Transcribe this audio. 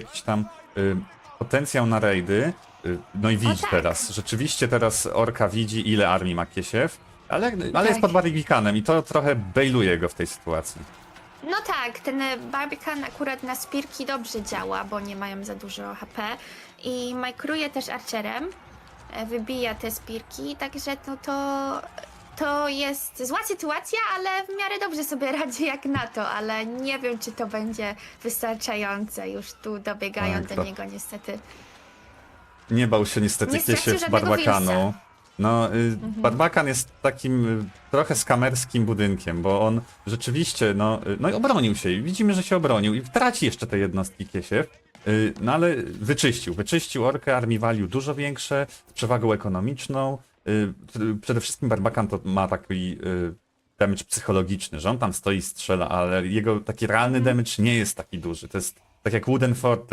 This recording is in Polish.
jakiś tam y, potencjał na raidy. Y, no i widzi tak. teraz. Rzeczywiście teraz Orka widzi, ile armii ma Kiesiew, ale, ale jest Tak. pod Barrikanem i to trochę bailuje go w tej sytuacji. No tak, ten Barbican akurat na spirki dobrze działa, bo nie mają za dużo HP. I majkruje też archerem, e, wybija te spirki, także no to, to jest zła sytuacja, ale w miarę dobrze sobie radzi jak na to, ale nie wiem, czy to będzie wystarczające. Już tu dobiegają Tak, do niego niestety. Nie bał się niestety Nie stracił Kiesiew żadnego Barbakanu. Wilsa. No, y, Barbakan jest takim y, trochę skamerskim budynkiem, bo on rzeczywiście, no, y, no i obronił się i widzimy, że się obronił i traci jeszcze te jednostki Kiesiew, y, no ale wyczyścił, wyczyścił orkę, armii value dużo większe, z przewagą ekonomiczną, przede wszystkim Barbakan to ma taki y, damage psychologiczny, że on tam stoi i strzela, ale jego taki realny damage nie jest taki duży, to jest tak jak Wooden Fortress,